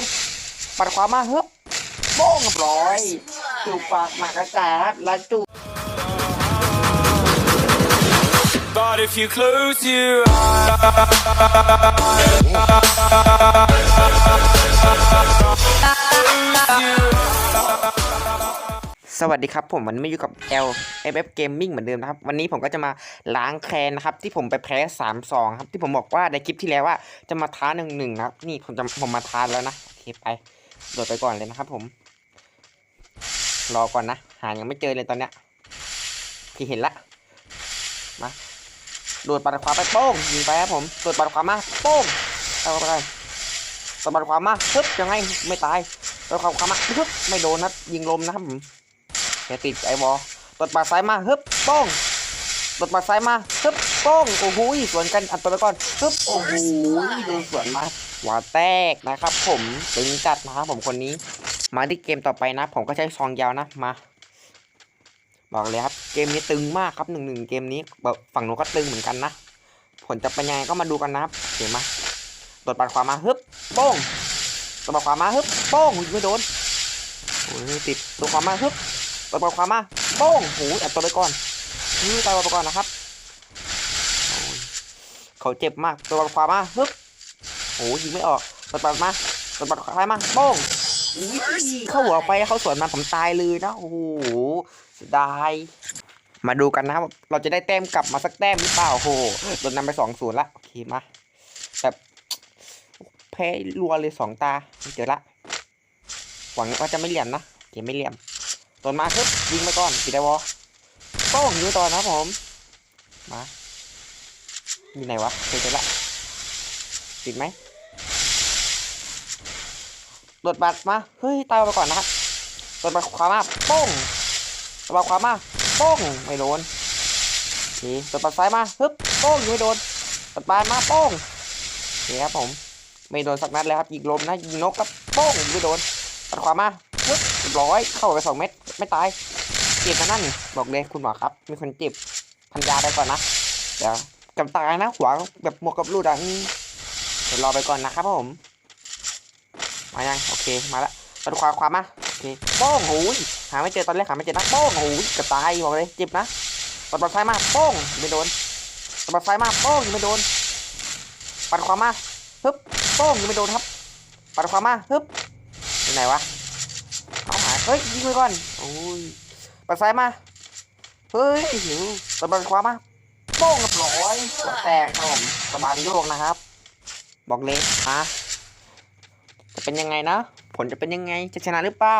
นปัดขวามาฮึบโป้งเรียบร้อยจูบปากหมากกระแสครับแล้วจูบ But if you close your eyes, สวัสดีครับผมวันนี้มาอยู่กับ L F F Gaming เหมือนเดิมนะครับ วันนี้ผมก็จะมาล้างแค้นนะครับ ที่ผมไปแพ้สามสองครับ ที่ผมบอกว่าในคลิปที่แล้วว่าจะมาท้าหนึ่งหนึ่งนะครับ นี่ผมจะผมมาท้าแล้วนะโอ เคไปโดดไปก่อนเลยนะครับผม รอก่อนนะ หายังไม่เจอเลยตอนเนี้ยที่เห็นละ มาโดดปัดขวาไปโป้งยิงไปครับผมโดดปัดขวามาโป้งเอาไปเลยโดดปัดขวามาปึ๊บยังไงไม่ตายโดดขวาขวามาปึ๊บไม่โดนนะยิงลมนะครับผมแกติดไอ้บอตดปาดซ้ายมาฮึบโป้งตดปาดซ้ายมาฮึบโป้งโอ้โหสวนกันอัดตัวไปก่อนฮึบโอ้โหโดนสวนมา หัวแตกนะครับ ผมตึงจัดนะครับผมคนนี้ มาที่เกมต่อไปนะ ผมก็ใช้ซองยาวนะมา บอกเลยครับ เกมนี้ตึงมากครับหนึ่งหนึ่งเกมนี้แบบฝั่งโน้นก็ตึงเหมือนกันนะผลจะเป็นยังไงก็มาดูกันนะครับเห็นไหมตดปาดขวามาฮึบโป้งตดปาดขวามาฮึบโป้งไม่โดนโอ้ยติดตัวขวามาฮึบตบความมาโป้งโหูอัดตัวไปก่อนนี่ตายไปก่อนนะครับเขาเจ็บมากตัวความมาฮึบ โอ้ยิงไม่ออกตบมาตบควายมาโป้งอุ๊ยเข้าหัวไปเขาสวนมาผมตายเลยนะโอ้โหเสียดายมาดูกันนะครับเราจะได้แต้มกลับมาสักแต้มหรือเปล่าโอ้โหโดนนำไปสองศูนย์ละโอเคมาแบบแพ้รัวเลยสองตาไม่เจอละ หวังว่าจะไม่เหลี่ยมนะเกมไม่เหลี่ยมต้นมาครับยิงไปก่อนปิดได้วอโป้งยิงไปต่อนะครับผมมามีไหนวะเคยเจอละติดไหม โดดบัตรมาเฮ้ยตายไปก่อนนะครับโดดบัตรขวามาโป้งโดดบัตรขวามาโป้งไม่โดนโอเคโดดบัตรซ้ายมาฮึบโป้งยิงไม่โดนโดดบานมาโป้งโอเครับผมไม่โดนสักนัดเลยครับยิงลมนะยิงนกครับโป้งไม่โดนบัตรขวามาฮึบเรียบร้อยเข้าไปสองเม็ดไม่ตายเจ็บนะนั่นบอกเลยคุณหมอครับ มีคนเจ็บพันยาไปก่อนนะเดี๋ยวจำตายนะหัวแบบหมวกกับลูดอะเดี๋ยวรอไปก่อนนะครับผม มายังโอเคมาละตัดขวาขวามมาโอเคโป้งโอ้ยหาไม่เจอตอนแรกหาไม่เจอนะโป้งโอ้ยกระตายบอกเลยเจ็บนะปัดปัดซ้ายมาโป้งไม่โดน ปัดปัดซ้ายมาโป้งยังไม่โดนปัดขวามมาฮึบโป้งยังไม่โดนครับ ปัดขวามมาฮึบอยู่ไหนวะเอาหายเฮ้ยยิงไปก่อนโอ้ยปัดซ้ายมาเฮ้ยหิวตะบันขวามมาโป้งเรียบร้อยหัวแตกครับผมสบานโยกนะครับ บอกเลยฮะ จะเป็นยังไงนะ ผลจะเป็นยังไงจะชนะหรือเปล่า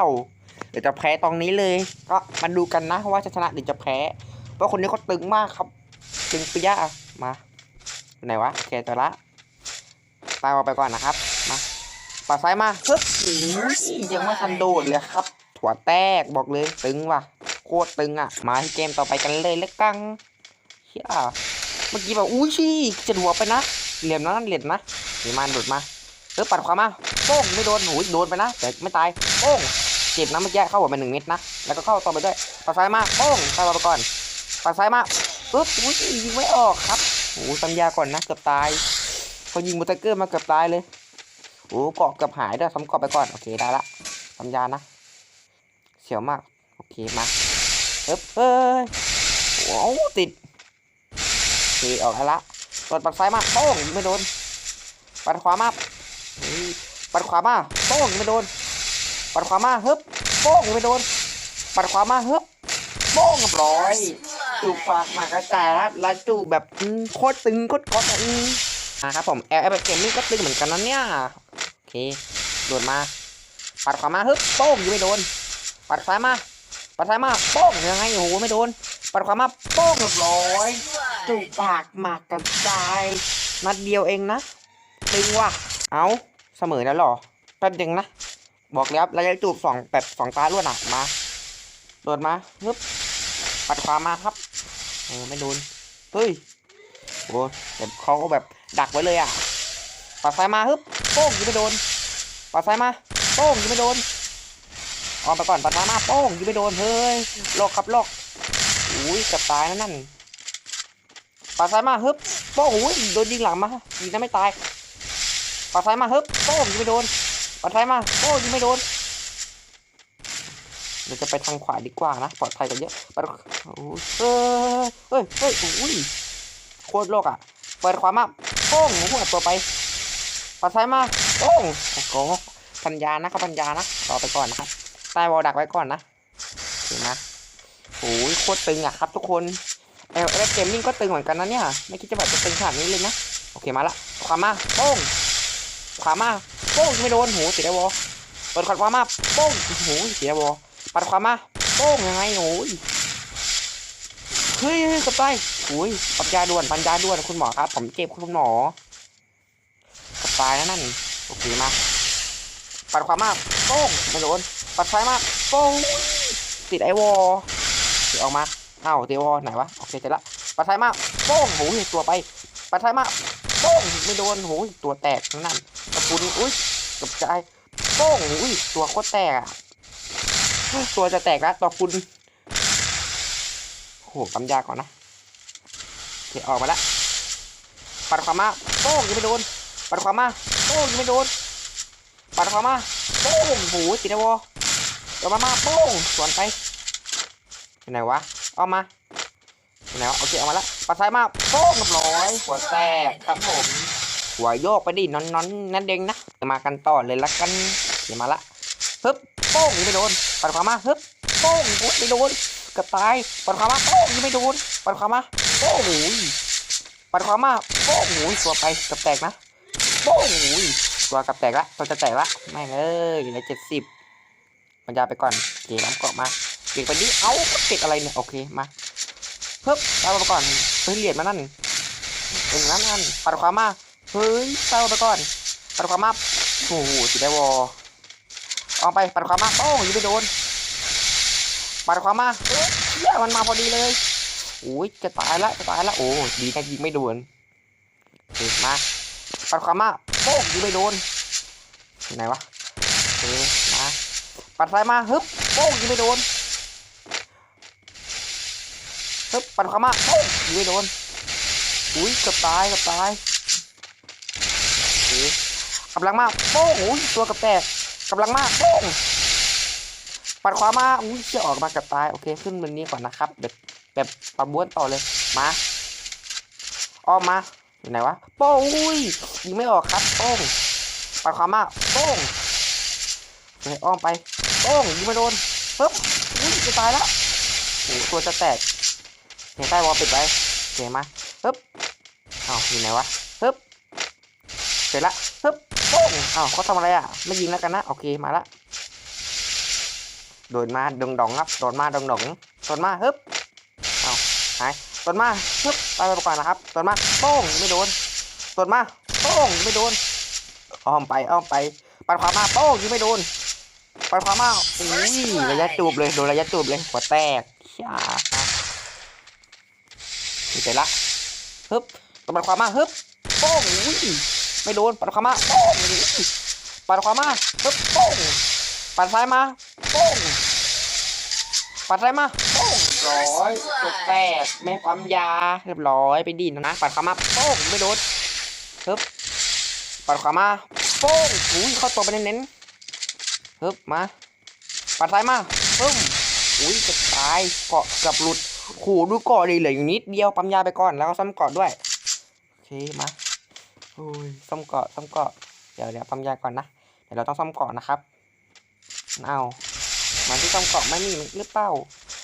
เดี๋ยวจะแพ้ตรงนี้เลย ก็มาดูกันนะว่าจะชนะหรือจะแพ้เพราะคนนี้เขาตึงมากครับตึงปิยะมาไหนวะโอเคตัวละตายออกไปก่อนนะครับมาปัดซ้ายมาฮึบโอ้ยยังไม่ทันโดดเลยครับ ถั่วแตกบอกเลยตึงว่ะโคตรตึงอะ มาที่เกมต่อไปกันเลยแล้วกังเฮียเมื่อกี้แบบอุ้ยชี้จะหัวไปนะ เหลี่ยมนั่นเหลี่ยมนะเดี๋ยวมันโดดมาเออปัดขวามา โป้งไม่โดนโอ้ยโดนไปนะแต่ไม่ตายโป้งเจ็บนะเมื่อกี้เข้าหัวไปหนึ่งเม็ดนะแล้วก็เข้าต่อไปด้วยปัดซ้ายมาโป้งตาไปก่อนปัดซ้ายมาปึ๊บอุ้ยยิงไม่ออกครับโอ้ยปัญญาก่อนนะเกือบตายพอยิงบูตเกอร์มาเกือบตายเลยโอ้เกาะเกือบหายด้วยซ้ำเกาะไปก่อนโอเคได้ละปัญญานะ เสียวมากโอเคมาเฮ้ยเฮ้ยโอ้โหติดโอเคออกแล้วละกดปัดซ้ายมาโป้งยิงไม่โดนปัดขวามาเฮ้ย ปัดขวามาโป้งยิงไม่โดน ปัดขวามาฮึบโป้งยิงไม่โดน ปัดขวามาฮึบโป้งเรียบร้อยจูบปากหมากกระแสครับแล้วจูบแบบโคตรตึงโคตรกอตอะอืมอะครับผมแอลแอลเกมนี่ก็ตึงเหมือนกันนะเนี่ยโอเคโดดมาปัดขวามาฮึบโป้งยิงไม่โดน ปัดซ้ายมาปัดซ้ายมาโป้งยังไงโอ้โหไม่โดน ปัดขวามาโป้งเรียบร้อยจูบปากหมากกระจายนัดเดียวเองนะตึงว่ะเอา เสมอแล้วหรอ แป๊บนึงนะ บอกแล้วเราจะจูบสองแบบสองตาลวดอะมาโดดมาฮึบปัดขวามมาครับ เออไม่โดน เฮ้ย โอ้แต่เขาก็แบบดักไว้เลยอะ ปัดซ้ายมาฮึบโป้งยิงไม่โดน ปัดซ้ายมาโป้งยิงไม่โดนออกไปก่อนปัดซ้ายมาโป้งยิงไม่โดน เฮ้ยลอกครับลอกอุ้ยเกับตายนะนั่นปัดซ้ายมาฮึบโป้งอุ้ยโดนยิงหลังมายิงแล้วไม่ตาย ปัดซ้ายมาฮึบโป้งยิงไม่โดนปัดซ้ายมาโอ้ยิงไม่โดนเราจะไปทางขวาดีกว่านะปลอดภัยกว่าเยอะปัดโอ้เฮ้ยเฮ้ยเฮ้ยอุ้ยโคตรโลกอะเปิดขวามาโป้งหัวตัวไปปัดซ้ายมาโป้งโอ้โหปัญญานะครับปัญญานะรอไปก่อนนะครับใต้วอลดักไว้ก่อนนะเห็นไหมโอ้ยโคตรตึงอะครับทุกคนเอลเอฟเกมมิ่งก็ตึงเหมือนกันนะเนี่ยไม่คิดจะแบบจะตึงขนาดนี้เลยนะโอเคมาละขวามาโป้ง ขวามาโป้งไม่โดนโหติดไอ้วอลเปิดขวามาโป้งโอ้โหเสียวอลปัดขวามาโป้งยังไงโอ้ยเฮ้ยเฮ้ยกระต่ายโอ้ยปัญญาด่วนปัญญาด่วนคุณหมอครับ ผมเจ็บคุณหมอกระต่ายนะนั่นโอเคมาปัดขวามาโป้งไม่โดนปัดซ้ายมาโป้งติดไอวอลเดี๋ยวออกมาเอ้าเดี๋ยววอลไหนวะโอเคเสร็จละปัดซ้ายมาโป้งโอ้ยตัวไปปัดซ้ายมาโป้งไม่โดนโอ้ยตัวแตกนั่น กระปุนอุ้ยกระจโป้งอุ้ยตัวโคตรแตกอะตัวจะแตกแล้วตัวคุณโอ้โหปั๊มยาก่อนนะโอเคออกมาแล้วปัดขวามาโป้งยังไม่โดนปัดขวามาโป้งยังไม่โดนปัดขวามาโป้งโอ้โหติดไอ้วอเดี๋ยวมามาโป้งสวนไปไหนวะเอามาไหนวะโอเคเอามาแล้วปัดซ้ายมาโป้งเรียบร้อยหัวแตกครับผม หัวโยกไปดินอนนอนนั่นเด้งนะมากันต่อเลยละกันเดี๋ยวมาละฮึบโป้งยิงไม่โดนปัดขวามาฮึบโป้งอุ๊ยไม่โดนกระตายปัดขวามาโป้งยิงไม่โดนปัดขวามาโป้งโอ้ยปัดขวามาโป้งโอ้ยตัวไปกับแตกนะโป้งโอ้ยตัวกับแตกละตัวจะแตกละไม่เอ้ยเหลือเจ็ดสิบปัญญาไปก่อนเกน้ำเกาะมาเก่งไปดิเอ้าติดอะไรเนี่ยโอเคมาฮึบเอาไปก่อนเฮ้ยเหรียญมานั่นเป็นนั้นนั่นปัดขวามา ฮ้ยเต้าไปก่อนปัดความมาโอ้โหติได้วอออกไปปัดความมาโอ้ยิงไม่โดนปัดความมาเฮ้ยมันมาพอดีเลยโอ้ยจะตายละจะตายละโอ้ดีนะยิงไม่โดนเฮ้ยมาปัดความมาโอ้ยิงไม่โดนที่ไหนวะเฮ้ยมาปัดซ้ายมาฮึบโอ้ยิงไม่โดนฮึบปัดความมาโอ้ยิงไม่โดนอุ้ยกือบตายกือบตาย กำลังมากโป้งอุ้ยตัวกับแตกกำลังมาโป้งปัดขวามาอุ้ยเชี่ยออกมากับตายโอเคขึ้นบนนี้ก่อนนะครับ แบบแบบปะบ้วนต่อเลยมาออกมาอยู่ไหนวะโป้งอุ้ยยิงไม่ออกครับโป้งปัดขวามาโป้งโอเคอ้อมไปโป้งยิงไม่โดนปึ๊บอุ้ยจะตายแล้วโอ้โหตัวจะแตกเห็นใต้วอลปิดไปโอเคมาปึ๊บอ้าวอยู่ไหนวะปึ๊บเสร็จละฮึบ ป้งอ้าวเขาทำอะไรอะ ไม่ยิงแล้วกันนะ โอเค มาละ โดนมาดงดองครับ โดนมาดงดองโดนมาฮึบอ้าวหายโดนมาฮึบไปไปก่อนนะครับ โดนมาโป้งไม่โดน โดนมาโป้งไม่โดน อ้อมไป อ้อมไป ปัดขวามาโป้งยิงไม่โดน ปัดขวามาอุ้ยระยะจูบเลย โดนระยะจูบเลย หัวแตกช่าเสร็จละฮึบปัดขวามาฮึบโป้งอุ้ย ไม่โดนปัดขวามาโป้งปัดขวามาปึ๊บโป้งปัดซ้ายมาโป้งปัดซ้ายมาโป้งร้อยตกแตกแม่ความยาเรียบร้อยไปดินนะ ปัดขวามาโป้งไม่โดนปึ๊บปัดขวามาโป้งอุ้ยเข้าตัวไปเน้นๆปึ๊บมาปัดซ้ายมาปึ้มอุ้ยจะตายเกาะเกับหลุดโหดูเกาะดีเหลืออยู่นิดเดียวปั๊มยาไปก่อนแล้วก็ซ้ำเกาะด้วยโอเคมา โอ้ยซ่อมเกาะซ่อมเกาะเดี๋ยวเดี๋ยวปั๊มยาก่อนนะเดี๋ยวเราต้องซ่อมเกาะนะครับเอามันที่ซ่อมเกาะไม่มีหรือเปล่า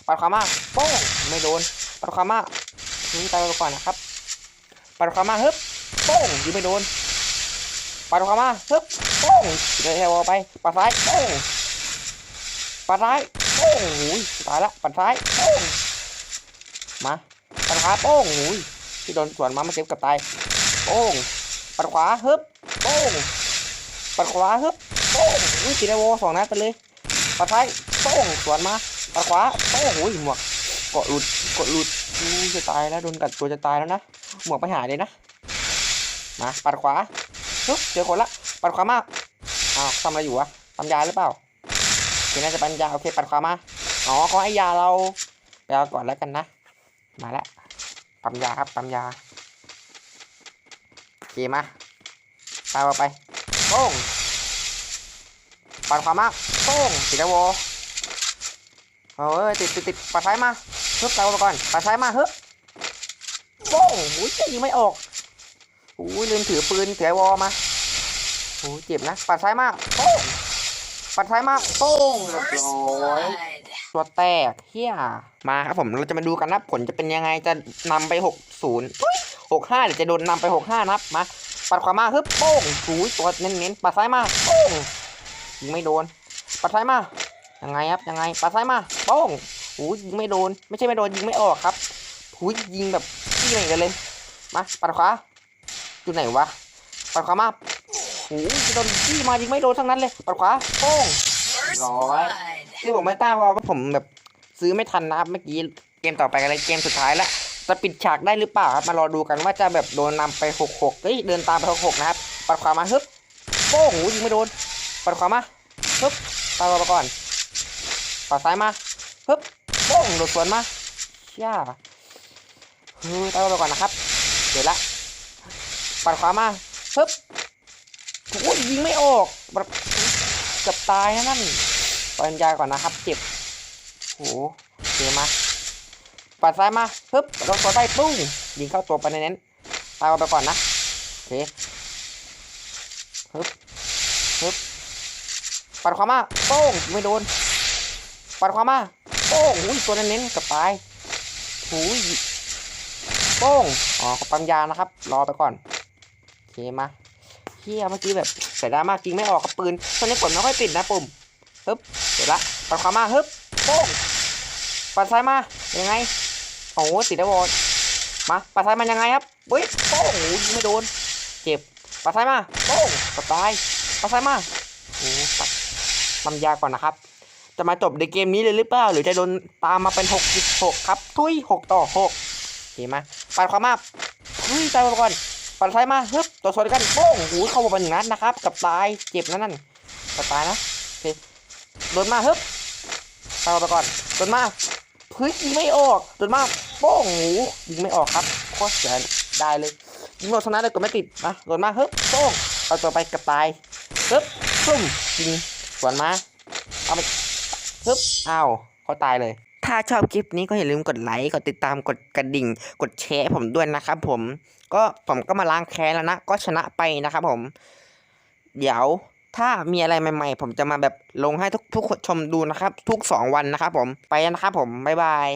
ปัดขวามาโป้งไม่โดนปัดขวามานี่ตายไปก่อนนะครับปัดขวามาฮึบโป้งยิงไม่โดนปัดขวามาฮึบโป้งเดี๋ยวเอาไปปัดซ้ายโป้งปัดซ้ายโป้งโอ้ยตายละปัดซ้ายโป้งมาปัดขวาโป้งโอยที่โดนสวนมามาเจ็บกับตายโป้ง ปัดขวาฮึบโป้งปัดขวาฮึบโป้งอุ้ยติดไอโวสองนัดไปเลยปัดซ้ายโป้งสวนมาปัดขวาโป้งอุ้ยหมวกเกาะหลุดเกาะหลุดอุ้จะตายแล้วโดนกัดตัวจะตายแล้วนะหมวกไปหาเลยนะมาปัดขวาฮึบเจอคนละปัดขวามากอ้าวทำอะไรอยู่วะปัญญาหรือเปล่าโอน่าจะปัญญาโอเคปัดขวามาอ๋อเขาให้ยาเราไปเอาก่อนแล้วกันนะมาแล้วปั๊มยาครับปั๊มยา โอเคมาตามมาไปโป้งปัดขวามมากโป้งติดแล้ววอเออติดติดติดปัดซ้ายมาฮึบตามไปก่อนปัดซ้ายมาฮึบโป้งอุ้ยยิงไม่ออกอุ้ยลืมถือปืนถือไอวอมาโอ้ยเจ็บนะปัดซ้ายมากโป้งปัดซ้ายมากโป้งเรียบร้อยตัวแตกเฮียมาครับผมเราจะมาดูกันนะผลจะเป็นยังไงจะนำไปหกศูนย์ หกห้าหรือจะโดนนำไปหกห้านะครับมาปัดขวามาฮึบโป้งหูตัวเน้นๆปัดซ้ายมาโป้งยิงไม่โดน ปัดซ้ายมายังไงครับยังไงปัดซ้ายมาโป้งหูยิงไม่โดน ไม่ใช่ไม่โดนยิงไม่ออกครับหูยิงแบบที่ไหนกันเลยมาปัดขวาอยู่ไหนวะปัดขวามาหูยโดนที่มายิงไม่โดนทั้งนั้นเลยปัดขวาโป้ง First Rồi. blood. ที่ผมไม่ตั้งเพราะว่าผมแบบซื้อไม่ทันนะครับเมื่อกี้เกมต่อไปกันเลยเกมสุดท้ายแล้ว จะปิดฉากได้หรือเปล่าครับมารอดูกันว่าจะแบบโดนนำไปหกหกเฮ้ยเดินตามไปหกหกนะครับปัดขวามาฮึบโป้งหูยิงไม่โดนปัดขวามาฮึบตามไปก่อนปัดซ้ายมาฮึบโป้งโดดสวนมาเชี่ยเฮ้ยตามไปก่อนนะครับเดี๋ยวละปัดขวามาฮึบโอ้ยยิงไม่ออกแบบเกือบตายนะนั่นปัญญาก่อนนะครับเจ็บโหโอเคมา ปัดซ้ายมาปึ๊บลงตัวใต้ปุ้งยิงเข้าตัวไปในนั้นตายเอาไปก่อนนะโอเคปึ๊บปึ๊บปัดขวามาโป้งไม่โดน ปัดขวามาโป้งอุ้ยตัวเน้นๆกับตายหูยโป้งอ๋อขอปั๊มยานะครับ รอไปก่อนโอเคมาเฮียเมื่อกี้แบบเสียดายมากยิงไม่ออกกับปืนตอนนี้กดไม่ค่อยติดนะปุ่มฮึบเดี๋ยวละปัดขวามาฮึบโป้งปัดซ้ายมายังไง โอ้โหติดแล้ววอลมาปัดซ้ายมันยังไงครับเฮ้ยโป้งโอ้โหยิงไม่โดน เจ็บปัดซ้ายมาโป้งกดตายปัดซ้ายมาโอ้โหปัดทำยากก่อนนะครับ จะมาจบในเกมนี้เลยหรือเปล่า หรือจะโดนตามมาเป็นหกหกครับ ทุยหกต่อหกเห็นไหมปัดขวามมาเฮ้ยตายมาก่อนปัดซ้ายมาฮึบตัวสวนกันโป้งโอ้โหเข้ามาเป็นอย่งนั้นนะครับกับตายเจ็บนั่นนั่นกับตายนะโดนมาฮึบเอาไปก่อนโดนมา ฮ้ยยิงไม่ออกโดนมาโป้งหูยิงไม่ออกครับโคตรเสียได้เลยยิงหมดชนะเลยก็ไม่ติดนะโดนมาเฮึบโป้งเอาตัวไปกระตายเฮึบซุ่มยิงสวนมาเอาไปเฮึบอ้าวเขาตายเลย ถ้าชอบคลิปนี้ก็อย่าลืมกดไลค์กดติดตามกดกระดิ่ง กดแชร์ผมด้วยนะครับผมก็ผมก็มาล้างแค้นแล้วนะ ก็ชนะไปนะครับผม เดี๋ยว ถ้ามีอะไรใหม่ ๆ ผมจะมาแบบลงให้ทุกทุกคนชมดูนะครับ ทุก 2 วันนะครับผมไปนะครับผมบ๊ายบาย